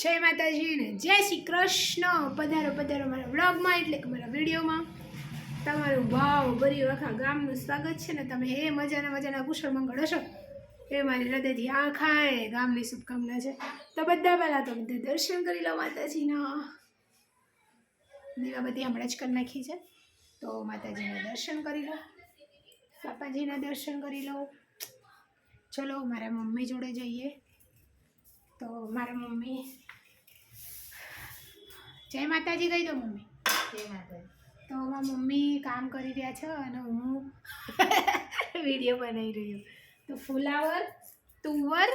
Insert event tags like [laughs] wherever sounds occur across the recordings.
જય માતાજી ને જય શ્રી કૃષ્ણ. પધારો પધારો મારા વ્લોગમાં, એટલે કે મારા વિડીયોમાં. તમારું ભાવ ભર્યું આખા ગામનું સ્વાગત છે ને તમે એ મજાના મજાના કુશળ મંગળ હશો. એ મારી હૃદયથી આખાએ ગામની શુભકામના છે. તો બધા પહેલાં તો બધા દર્શન કરી લો માતાજીના. દીવાબત્તી હમણાં જ કરી નાખી છે. તો માતાજીના દર્શન કરી લો. બાપાજીના દર્શન કરી લો. ચલો, મારા મમ્મી જોડે જઈએ. તો મારા મમ્મી જય માતાજી કહી દો મમ્મી. તો મારા મમ્મી કામ કરી રહ્યા છે અને હું વીડિયો બનાવી રહ્યો તો ફુલાવર તુવર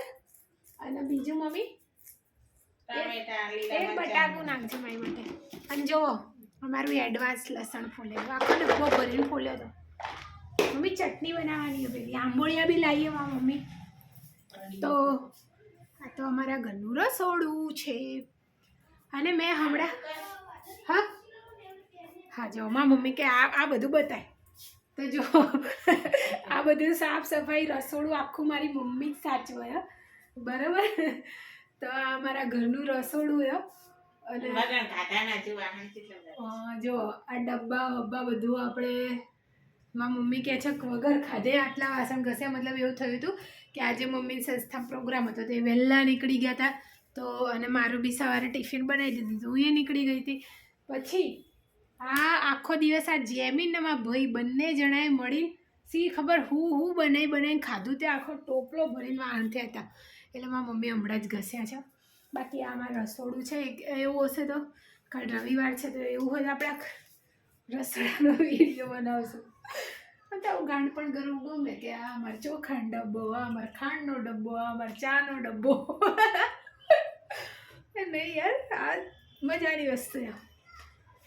અને બીજું મમ્મી? એ બટાકું નાખજો મારી માટે. અને જુઓ અમારું એડવાન્સ લસણ ફોલેલું આખો ડબ્બો ભરીને ફોલ્યો હતો મમ્મી ચટણી બનાવવાની પેલી. આંબોળિયા બી લાવીએ મા મમ્મી. તો આ તો અમારા ઘરનું રસોડું છે. અને મેં હમણાં હા? હા જો માં મમ્મી કે આ આ બધું બતાય. તો જો આ બધું સાફ સફાઈ રસોડું આખું મારી મમ્મી જ સાચવે. બરાબર? તો આ અમારા ઘરનું રસોડું હે. અને જો આ ડબ્બા બબ્બા બધું આપણે મારા મમ્મી કહે છે વગર ખાધે આટલા વાસણ ઘસે મતલબ એવું થયું હતું કે આજે મમ્મી સંસ્થા પ્રોગ્રામ હતો તે વહેલા નીકળી ગયા હતા તો અને મારું બી સવારે ટિફિન બનાવી દીધું હું એ નીકળી ગઈ હતી. પછી આ આખો દિવસ આ જેમીન ને ભાઈ બંને જણાએ મળી સી ખબર હું હું બનાવી બનાવીને ખાધું તે આખો ટોપલો ભરીને આણથે હતા એટલે મારા મમ્મી હમણાં જ ઘસ્યા છે. બાકી આ મારું રસોડું છે એવું હશે તો કાલ રવિવાર છે તો એવું હોય તો આપણે રસોડાનો [laughs] વીડિયો બનાવશું. તો ગાંડ પણ કરવું ગમે કે આ અમારો ચોખાનો ડબ્બો, આ અમારો ખાંડનો ડબ્બો, આ અમારો ચાનો ડબ્બો. નહીં યાર, આ મજાની વસ્તુ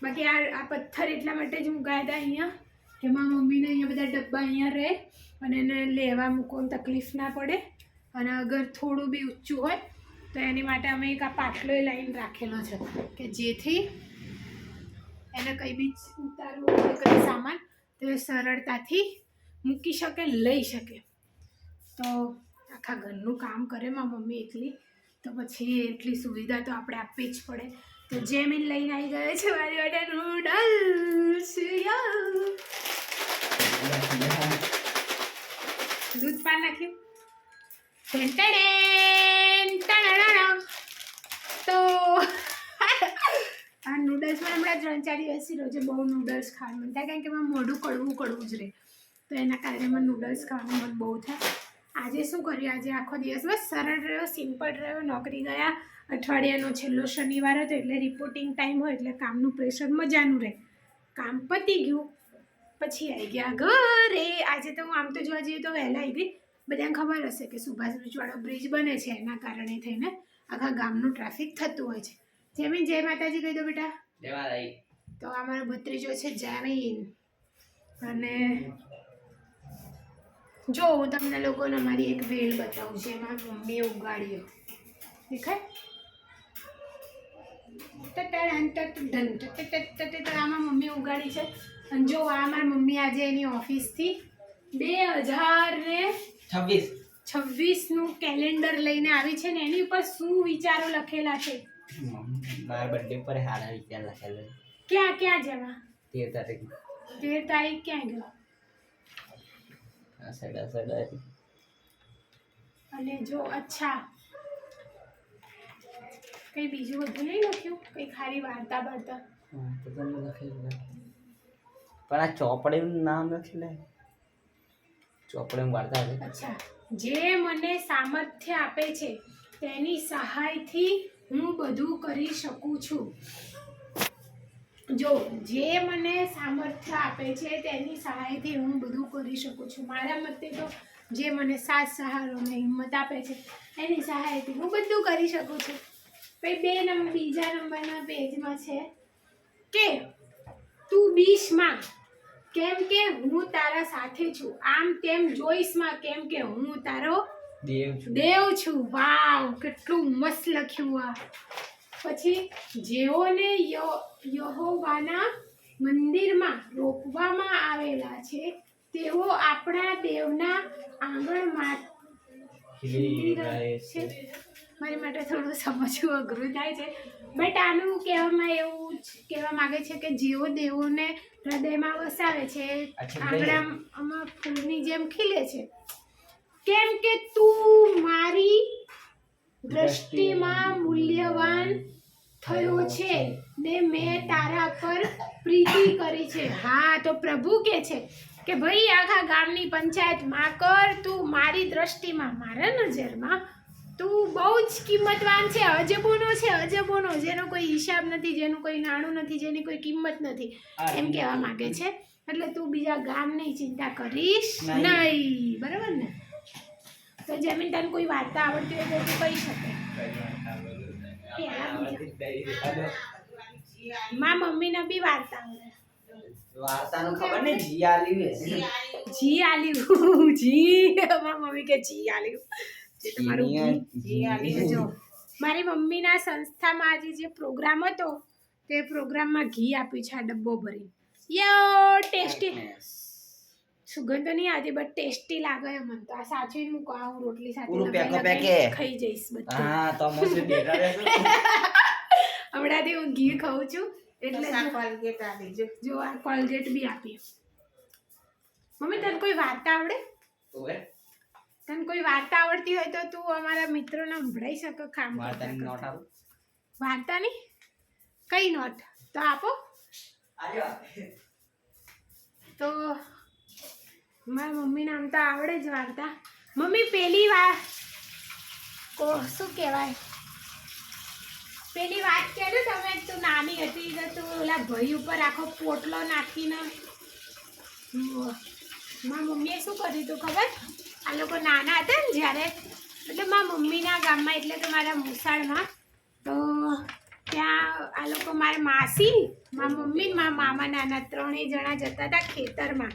બાકી આ આ પથ્થર એટલા માટે જ મુકાયા હતા અહીંયા, કે મારા મમ્મીને અહીંયા બધા ડબ્બા અહીંયા રહે અને એને લેવા મૂકવાની તકલીફ ના પડે. અને અગર થોડું બી ઊંચું હોય, તો એની માટે અમે એક આ પાટલો લાઈન રાખેલો છે, કે જેથી એને કંઈ બી ઉતારવું હોય કંઈ સામાન તો સરળતાથી મૂકી શકે, લઈ શકે. તો આખા ઘરનું કામ કરે માં મમ્મી એટલી તો પછી એટલી સુવિધા તો આપણે આપવી જ પડે. તો જેમીન લઈને આવી ગયો છે મારી માટે નૂડલ્સ દૂધ પાન નાખ્યું. તો નૂડલ્સમાં હમણાં ત્રણ ચાર દિવસથી રોજે બહુ નૂડલ્સ ખાવાનું મન થાય કારણ કે મારું મોઢું કડવું કડવું જ રહે. તો એના કારણે મને નૂડલ્સ ખાવાનું મન બહુ થાય. આજે શું કર્યું? આજે આખો દિવસ બસ સરળ રહ્યો સિમ્પલ રહ્યો. નોકરી ગયા. અઠવાડિયાનો છેલ્લો શનિવાર હતો એટલે રિપોર્ટિંગ ટાઈમ હોય એટલે કામનું પ્રેશર મજાનું રહે. કામ પતી ગયું. પછી આવી ગયા ઘરે. આજે તો હું આમ તો જોવા જઈએ તો વહેલા આવી ગઈ. બધાને ખબર હશે કે સુભાષ બ્રિજવાળો બ્રિજ બને છે. એના કારણે થઈને આખા ગામનું ટ્રાફિક થતું હોય છે. જેમી જય માતાજી કહી દો બેટા. તો આ મારો ભત્રીજો છે જામીન અને જો, હું તમને લોકોને મારી એક વેલ બતાવું છે એમાં મમ્મીએ ઉગાડ્યો. દેખાય? આમાં મમ્મી ઉગાડી છે અને જો આ મારી મમ્મી આજે એની ઓફિસથી બે હજાર ને છવ્વીસ છવ્વીસનું કેલેન્ડર લઈને આવી છે ને એની ઉપર શું વિચારો લખેલા છે મારા બર્થડે પર હારા વિચાર લખેલો ક્યાં ક્યાં જવા? તેર તારીખ. તેર તારીખ ક્યાં ગયો? સડા સડા. અને જો અચ્છા. કઈ બીજું બધું નહીં લખ્યું? કઈ ખાલી વાર્તા વાર્તા તો તમે લખેલું પણ આ ચોપડીનું નામ નથી લે. ચોપડીમાં વાર્તા છે અચ્છા. જે મને સામર્થ્ય આપે છે તેની સહાયથી હું બધું કરી શકું છું. જો, જે મને સામર્થ્ય આપે છે તેની સહાયથી હું બધું કરી શકું છું. મારા મતે તો જે મને સાથ, સહારો અને હિંમત આપે છે એની સહાયથી હું બધું કરી શકું છું. પછી બે નંબર, બીજા નંબરના પેજમાં છે કે તું બીશમાં કેમ કે હું તારા સાથે છું. આમ તેમ જોઈશમાં કેમ કે હું તારો દેવ છું. દેવ છું. વાવ કેટલું મસ્ત લખ્યું આ. પછી જેઓને યો- યહોવાના મંદિરમાં રોપવામાં આવેલા છે તેઓ આપણા દેવના આંગણમાં છે. મારી માટે થોડું સમજવું અઘરું થાય છે. બટ આનું કહેવામાં એવું જ કહેવા માંગે છે કે જેઓ દેવોને હૃદયમાં વસાવે છે આંગણામાં ફૂલની જેમ ખીલે છે કેમ કે તું મારી દ્રષ્ટિમાં મૂલ્યવાન થયો છે ને મેં તારા પર પ્રીતિ કરી છે. હા તો પ્રભુ કે છે કે ભાઈ આખા ગામની પંચાયતમાં કર તું મારી દ્રષ્ટિમાં મારા નજરમાં તું બહુ જ કિંમતવાન છે અજબોનો છે અજબોનો. જેનો કોઈ હિસાબ નથી જેનું કોઈ નાણું નથી જેની કોઈ કિંમત નથી. એમ કહેવા માંગે છે. એટલે તું બીજા ગામની ચિંતા કરીશ નહીં. નહીં. બરાબર ને? તો જમીન તને કોઈ વાર્તા આવડતી હોય તો કહી શકે. મા મમ્મીને બી વાર્તા આવડે. વાર્તાનું ખબર ને જી આલ્યું હે. જી આલ્યું જી. મારી મમ્મી કે આલ્યું જી આલ્યું. જો મારી મમ્મીના સંસ્થામાં આજે જે પ્રોગ્રામ હતો તે પ્રોગ્રામમાં ઘી આપ્યું છે આ ડબ્બો ભરી યો ટેસ્ટી. સુગંધ તો નહીં આવતી બટ ટેસ્ટી લાગે એમ મને તો આ સાચવીને મૂકો આ હું રોટલી સાથે પૂરું પેકો પેકે. ખાઈ જઈશ બધું હા તો મસ્ત બેઠા રહેશો. હમણાંથી હું ઘી ખાઉં છું એટલે કોલગેટ આપી જો જો આ કોલગેટ બી આપી મમ્મી તને કોઈ વાર્તા આવડે ઓવે, તને કોઈ વાર્તા આવડતી હોય તો તું અમારા મિત્રોને સંભળાઈ શકો વાર્તાની નોટ. આપો. વાર્તાની કઈ નોટ તો આપો. તો મારા મમ્મીને આમ તો આવડે જ વાર્તા. મમ્મી પેલી વાર કો શું કહેવાય? પેલી વાત કે ને તમે તું નાની હતી તો તું ઓલા ભાઈ ઉપર આખો પોટલો નાખીને મારા મમ્મીએ શું કર્યું હતું ખબર? આ લોકો નાના હતા ને જ્યારે એટલે મારા મમ્મીના ગામમાં એટલે કે મારા મુસાળમાં તો ત્યાં આ લોકો મારા માસી મારા મમ્મી મારા મામા નાના ત્રણેય જણા જતા હતા ખેતરમાં.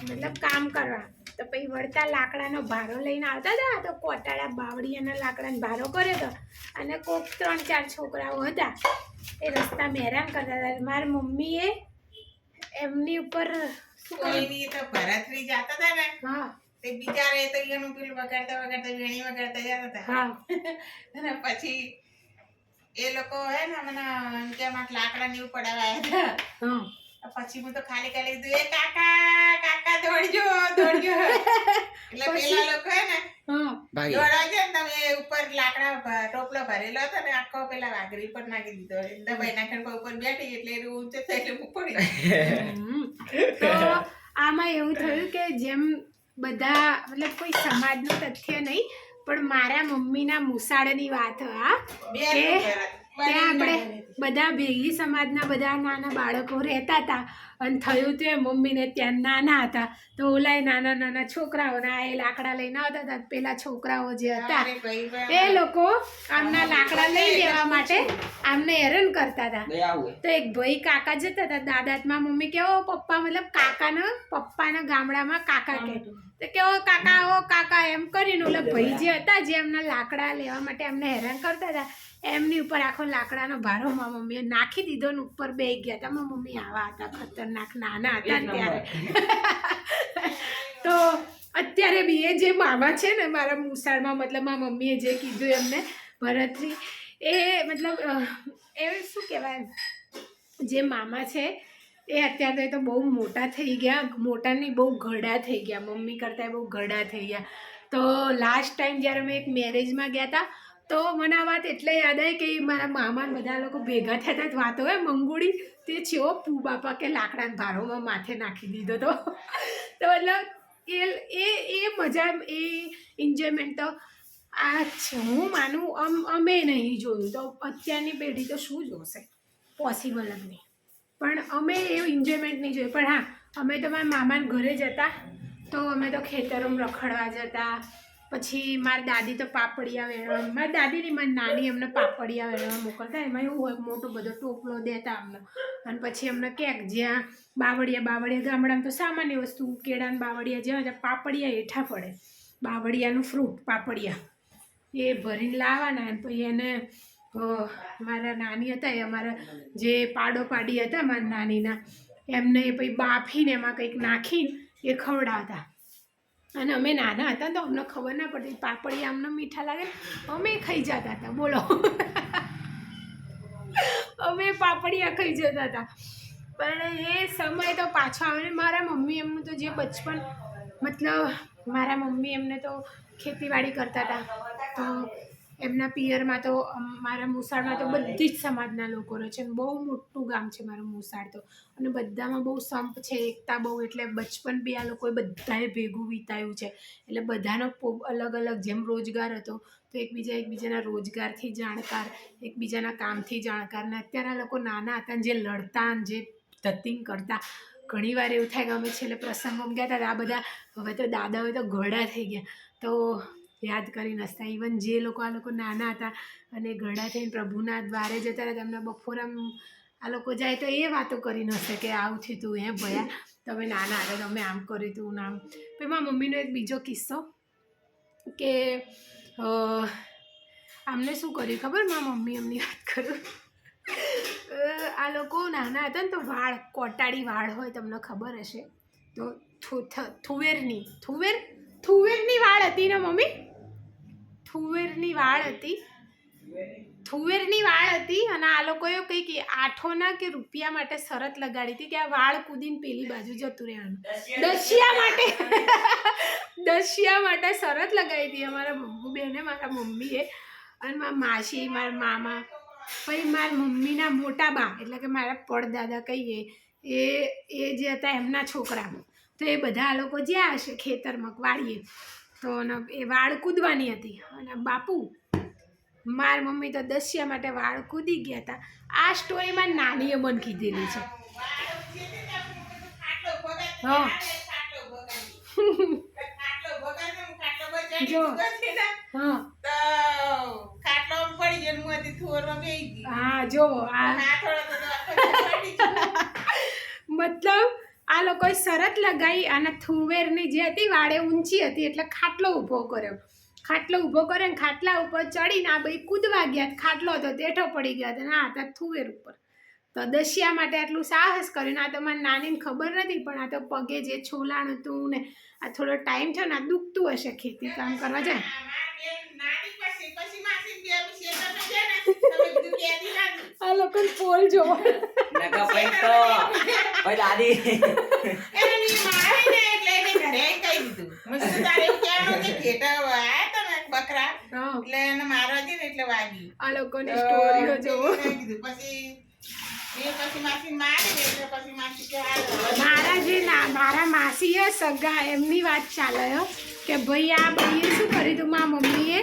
મતલબ કામ કરવા. તો પછી વળતા લાકડાનો ભારો લઈને આવતા હતા તો કોટાળા બાવળીયાના લાકડાનો ભારો કર્યો હતો અને કોક ત્રણ ચાર છોકરાઓ હતા એ રસ્તા હેરાન કરતા હતા. મારી મમ્મીએ એમની ઉપર કોઈની તો ભરતરી જતા હતા ને હા. તે બિચારે તો એનું પેલું વગાડતા વગાડતા વેણી વગાડતા જતા હતા. હા. અને પછી એ લોકો હે ને મને કેમ લાકડા ને એવું પડાવ્યા હતા. હા. પછી હું તો ખાલી ખાલી કીધું એ કાકા કાકા દોડજો દોડજો. એટલે પેલા લોકો હે ને હા. ભાગી. છે ને તમે ઉપર લાકડા ટોપલો ભરેલો હતો ને આખો પેલા વાઘરી પર નાખી દીધો. દબાઈ નાખીને કોઈ ઉપર બેઠી એટલે એનું ઊંચો થઈ એટલે હું પડી તો આમાં એવું થયું કે જેમ બધા મતલબ કોઈ સમાજનું તથ્ય નહીં પણ મારા મમ્મીના મુસાળની વાત આ બે કે ત્યાં આપણે બધા ભેગી સમાજના બધા નાના બાળકો રહેતા હતા અને થયું તે મમ્મીને ત્યાં નાના હતા. તો ઓલાય નાના નાના છોકરાઓના એ લાકડા લઈને આવતા હતા. પેલા છોકરાઓ જે હતા. એ લોકો આમના લાકડા લઈ લેવા માટે આમને હેરાન કરતા હતા. તો એક ભાઈ કાકા જતા હતા દાદાતમાં મમ્મી કેવો પપ્પા મતલબ કાકાના પપ્પાના ગામડામાં કાકા કે. તો કેવો કાકા આવો કાકા એમ કરીને ઓલા ભાઈ જે હતા જે એમના લાકડા લેવા માટે એમને હેરાન કરતા હતા. એમની ઉપર આખો લાકડાનો ભારો મારા મમ્મીએ નાખી દીધો ને ઉપર બે ગયા હતા મારા મમ્મી આવા હતા ખતરનાક નાના હતા ત્યારે. તો અત્યારે બી એ જે મામા છે ને મારા મુસાળમાં મતલબ મારા મમ્મીએ જે કીધું એમને ભરતરી એ મતલબ એ શું કહેવાય જે મામા છે એ અત્યારે તો બહુ મોટા થઈ ગયા મોટા નહીં બહુ ઘડા થઈ ગયા. મમ્મી કરતાં બહુ ઘડા થઈ ગયા. તો લાસ્ટ ટાઈમ જ્યારે અમે એક મેરેજમાં ગયા હતા તો મને આ વાત એટલે યાદ આવી કે મારા મામાને બધા લોકો ભેગા થયા હતા. વાતો હોય મંગુડી, તે છેવો પુ બાપા કે લાકડાના ભારોમાં માથે નાખી દીધો તો તો મતલબ એ એ એ મજા, એ એન્જોયમેન્ટ તો આ છે. હું માનું અમ, અમે નહીં જોયું. તો અત્યારની પેઢી તો શું જોશે? પોસિબલ જ નહીં. પણ અમે એ એન્જોયમેન્ટ નહીં જોયું. પણ હા, અમે તો મારા મામાના ઘરે જતા તો અમે તો ખેતરોમાં રખડવા જતા. પછી મારી દાદી તો પાપડિયા વેણવા મારી દાદી નહીં મારી નાની એમને પાપડિયા વેણવા મોકલતા. એમાં એવું હોય મોટો બધો ટોપલો દેતા અમને. અને પછી અમને ક્યાંક જ્યાં બાવળિયા બાવળિયા ગામડામાં તો સામાન્ય વસ્તુ કેળાને બાવળિયા જ્યાં ત્યાં પાપડિયા હેઠા પડે. બાવળિયાનું ફ્રૂટ પાપડિયા. એ ભરીને લાવવાના અને પછી એને મારા નાની હતા, એ અમારા જે પાડો પાડી હતા મારા નાનીના, એમને પછી બાફીને એમાં કંઈક નાખીને એ ખવડાવતા. અને અમે નાના હતા તો અમને ખબર ના પડતી, પાપડી આમને મીઠા લાગે. અમે ખાઈ જતા હતા, બોલો. અમે પાપડિયા ખાઈ જતા હતા. પણ એ સમય તો પાછો આવે ને મારા મમ્મી એમનું તો જે બચપન, મતલબ મારા મમ્મી એમને તો ખેતીવાડી કરતા હતા. તો એમના પિયરમાં તો મારા મુસાળમાં તો બધી જ સમાજના લોકો રહે છે અને બહુ મોટું ગામ છે મારું મુસાળ તો. અને બધામાં બહુ સંપ છે, એકતા બહુ, એટલે બચપન બી આ લોકોએ બધાએ ભેગું વિતાયું છે. એટલે બધાનો અલગ અલગ જેમ રોજગાર હતો, તો એકબીજા એકબીજાના રોજગારથી જાણકાર, એકબીજાના કામથી જાણકાર. ને અત્યારે લોકો નાના હતા જે લડતા જે ધતિંગ કરતા, ઘણી વાર એવું થાય કે અમે છેલ્લે પ્રસંગોમાં ગયા હતા આ બધા, હવે તો દાદા હોય તો ઘોડા થઈ ગયા. તો યાદ કરીને હસતા. ઇવન જે લોકો આ લોકો નાના હતા અને ઘરડા થઈને પ્રભુના દ્વારે જતા હતા તેમના આમ આ લોકો જાય તો એ વાતો કરીને હશે કે, આવું થયું તું, હે ભયા? તમે નાના હતા, તમે આમ કર્યું તું નામ પછી મારા મમ્મીનો એક બીજો કિસ્સો કે આમને શું કર્યું ખબર? મારા મમ્મી એમની વાત કરું. આ લોકો નાના હતા ને તો વાળ, કોટાળી વાળ હોય, તમને ખબર હશે? તો થુવેરની, થુવેર, થુવેરની વાળ હતી ને મમ્મી? થુવેરની વાળ હતી. થુવેરની વાળ હતી અને આ લોકોએ કંઈક આઠોના કે રૂપિયા માટે શરત લગાડી હતી કે આ વાળ કૂદીને પેલી બાજુ જતું રહેવાનું. દશિયા માટે [laughs] દશિયા માટે શરત લગાવી હતી અમારા મમ્મી બહેને મારા મમ્મીએ. અને મારા માસી, મારા મામા, પછી મારા મમ્મીના મોટા બા, એટલે કે મારા પડદાદા કહીએ, એ એ જે હતા એમના છોકરા તો એ બધા લોકો જ્યાં હશે ખેતરમાં વાળીએ તો એ વાળ કૂદવાની હતી. અને બાપુ માર મમ્મી તો દસિયા માટે વાળ કૂદી ગયા હતા. આ સ્ટોરીમાં નાનીએ મને કીધેલી છે. હા. જો. હા. હા જો આ [laughs] મતલબ આ લોકોએ શરત લગાવી અને થુવેરની જે હતી વાડે ઊંચી હતી એટલે ખાટલો ઊભો કર્યો. ખાટલો ઊભો કર્યો ને ખાટલા ઉપર ચડીને આ ભાઈ કૂદવા ગયા. ખાટલો હતો તેઠો પડી ગયો હતો. ને, આ હતા થુવેર ઉપર. તો દશિયા માટે આટલું સાહસ કર્યું. આ તો મને નાનીને ખબર નથી પણ આ તો પગે જે છોલાણ હતું ને આ થોડો ટાઈમ થયો ને આ દુખતું હશે ખેતી કામ કરવા જાય. આ લોકો પોલ જોવો. નકા પછી તો પછી દાદી. બકરા હા. એટલે એને મારવા દે એટલે વાગી. આ લોકોની સ્ટોરીઓ જોવો. પછી મારી જે ના, મારા માસીએ સગા, એમની વાત ચાલે કે ભાઈ આ ભાઈએ શું કર્યું હતું મારા મમ્મીએ?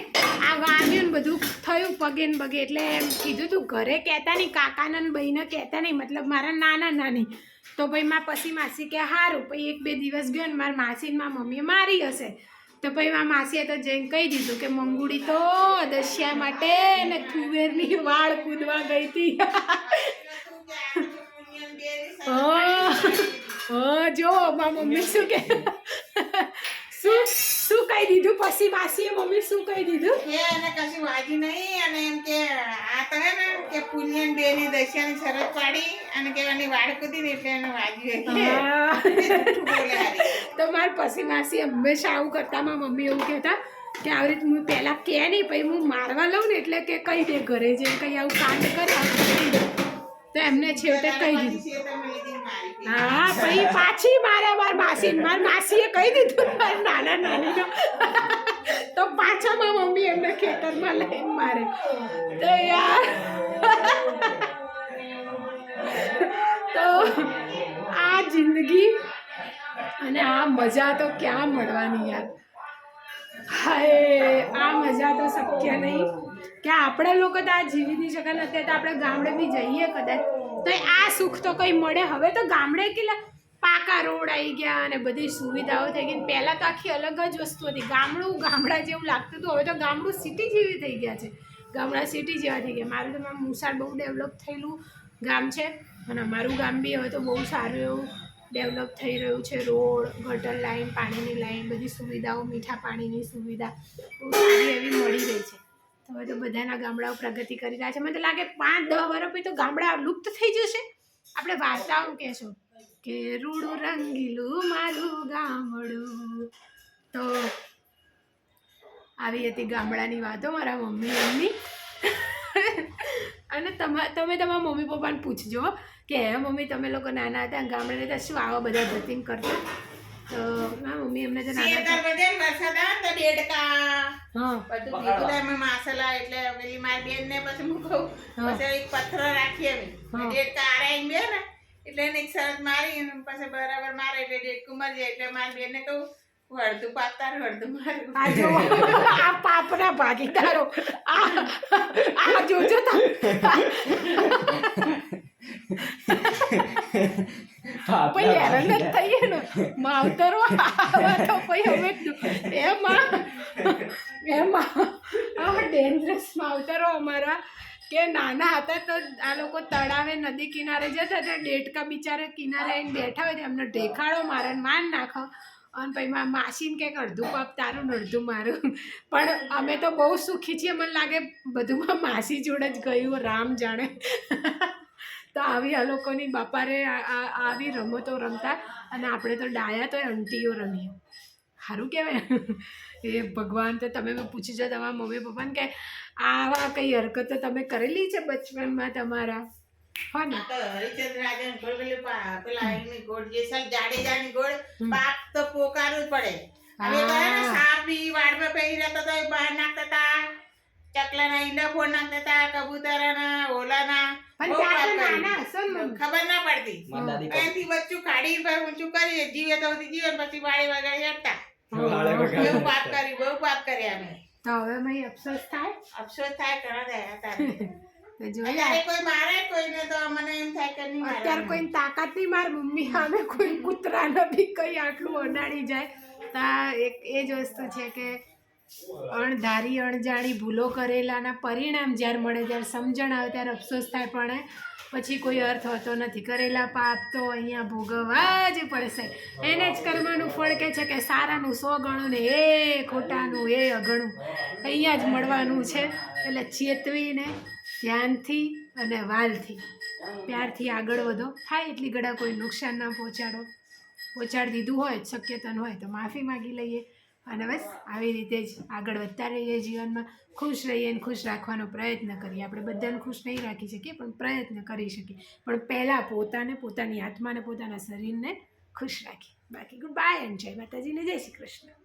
આ વાગ્યું ને બધું થયું પગે ને પગે, એટલે એમ કીધું તું, ઘરે કહેતા નહીં, કાકાના ને બહીને કહેતા નહીં, મતલબ મારા નાના નાની. તો ભાઈ મા પછી માસી કે સારું પછી એક બે દિવસ ગયો ને મારા માસીને મારા મમ્મીએ મારી હશે. તો પછી મારા માસીએ તો જઈને કહી દીધું કે, મંગુડી તો દશિયા માટે ને થુવેરની વાળ કૂદવા ગઈ હતી જો મમ્મી શું કે શું શું કહી દીધું? પછી માસીએ મમ્મી શું કહી દીધું? કે એને કશું વાગ્યું નહીં અને એમ કે આ તને ને કે પુણ્યન બેની દશિયાની શરત પાડી અને કે એની વાળ કૂદી ને એટલે એને વાગ્યું. તો માર પછી માસી હંમેશા આવું કરતા માં મમ્મી એવું કહેતા કે આવી રીતે હું પહેલાં કે નહીં પછી હું મારવા લઉં ને એટલે કે કહી દે ઘરે જઈને કંઈ આવું કાંડ કરે આવું. તો એમને છેવટે કહી દીધું. હા પછી પાછી મારે માર માસી માર માસીએ કહી દીધું મારા નાના નાનીનો. તો પાછા મારા મમ્મી એમને ખેતરમાં લઈને મારે. તો યાર. તો આ જિંદગી અને આ મજા તો ક્યાં મળવાની યાર. હાય આ મજા તો શક્ય નહીં. કે આપણે લોકો તો આ જીવી નહીં શકે નથી, તો આપણે ગામડે બી જઈએ કદાચ. તો આ સુખ તો કંઈ મળે. હવે તો ગામડે કેટલા પાકા રોડ આવી ગયા અને બધી સુવિધાઓ થઈ ગઈ. પહેલાં તો આખી અલગ જ વસ્તુ હતી. ગામડું ગામડા જેવું લાગતું હતું. હવે તો ગામડું સિટી જેવી થઈ ગયા છે. ગામડા સિટી જેવા થઈ ગયા. મારું તો મારું મુસાર બહુ ડેવલપ થયેલું ગામ છે. અને અમારું ગામ બી હવે તો બહુ સારું એવું ડેવલપ થઈ રહ્યું છે. રોડ, ગટર લાઈન, પાણીની લાઈન, બધી સુવિધાઓ, મીઠા પાણીની સુવિધા. બહુ સારી એવી મળી રહી છે. હવે તો બધાના ગામડાઓ પ્રગતિ કરી રહ્યા છે. મને તો લાગે પાંચ, દસ વર્ષ તો ગામડા લુપ્ત થઈ જશે. આપણે વાર્તાઓ કહેશું કે રૂડું રંગીલું મારું ગામડું. તો આવી હતી ગામડાની વાતો મારા મમ્મી મમ્મી અને તમા, તમે તમારા મમ્મી પપ્પાને પૂછજો કે, હે મમ્મી, તમે લોકો નાના હતા ગામડે રહેતા શું આવા બધા ધતિંગ કરતા? તો મારા મમ્મી એમને તો નાના વરસાદ આવે તો દેડકા હા. બધું થાય એમાં માસલા એટલે પેલી મારી બેન ને પછી હું કહું પછી એક પથ્થર રાખીએ અમે દેડકા આરે આઈને બે ને એટલે એને એક શરત મારી પછી બરાબર મારે એટલે દેડકું મરી જાય એટલે મારી બેન ને કહું પાકતા ને અડધું મારું. આ જો પાપના ભાગીદારો. આ આ જોજો તમે. પછી હેરાન જ થઈએ ને માવતરો આવા તો પછી અમે એમાં એમાં આવા ડેન્જરસ માવતરો અમારા કે નાના હતા તો આ લોકો તળાવે નદી કિનારે જતા હતા ડેટકા બિચારા કિનારે આવીને બેઠા હોય તો એમને ઢેખાડો મારે માન નાખો. અને પછી મા માસીને કંઈક અડધું પાપ તારું ને અડધું મારું. પણ અમે તો બહુ સુખી છીએ મને લાગે બધુંમાં માસી જોડે જ ગયું રામ જાણે. તો આવી આ લોકોની બાપારે આવી રમતો રમતા અને આપણે તો ડાયા તો અંટીઓ રમીએ. સારું કહેવાય. એ ભગવાન તો તમે પૂછી જાઓ તમારા મમ્મી પપ્પાને કે આવા કઈ હરકતો તમે કરેલી છે બચપનમાં તમારા? હો ને. ને એ બહાર નાખતા હતા. કબૂતરા ના ઓલા નાખતા હતા કબૂતરાના ઓલાના. પણ ત્યાં તો નાના હશો ને ખબર ના પડતી. મારી દાદી કહે, અહીંથી બચ્ચું કાઢી ઊંચું કરી જીવે તો જીવે પછી વાળી વગાડી હટતા બહુ પાપ કર્યું બહુ પાપ કર્યા અમે. તો હવે મય અફસોસ થાય? અફસોસ થાય ઘણા થયા હતા. [laughs] તો અત્યારે કોઈ મારે કોઈને તો મને એમ થાય કે નહીં અત્યારે. કોઈ તાકાત નહીં માર મમ્મી સામે કોઈ કૂતરા બી કઈ આટલું અડાડી [laughs] જાય. તા એક એ જ વસ્તુ છે કે અણધારી, અણજાણી ભૂલો કરેલાના પરિણામ જ્યારે મળે ત્યારે સમજણ આવે ત્યારે અફસોસ થાય, પણ પછી કોઈ અર્થ હોતો નથી. કરેલા પાપ તો અહીંયા ભોગવવા જ પડશે. એને જ કર્મનું ફળ કહે છે કે સારાનું સો ગણું ને એ ખોટાનું એ અગણું. અહીંયા જ મળવાનું છે. એટલે ચેતવીને ધ્યાનથી અને વાલથી, પ્યારથી આગળ વધો. થાય એટલી ગળા કોઈ નુકસાન ના પહોંચાડો. પહોંચાડી દીધું હોય શક્યતન હોય તો માફી માગી લઈએ. અને બસ આવી રીતે જ આગળ વધતા રહીએ જીવનમાં. ખુશ રહીએ અને ખુશ રાખવાનો પ્રયત્ન કરીએ. આપણે બધાને ખુશ નહીં રાખી શકીએ, પણ પ્રયત્ન કરી શકીએ. પણ પહેલાં પોતાને, પોતાની આત્માને, પોતાના શરીરને ખુશ રાખીએ. બાકી ગુડ બાય એન્ડ જય માતાજીને જય શ્રી કૃષ્ણ.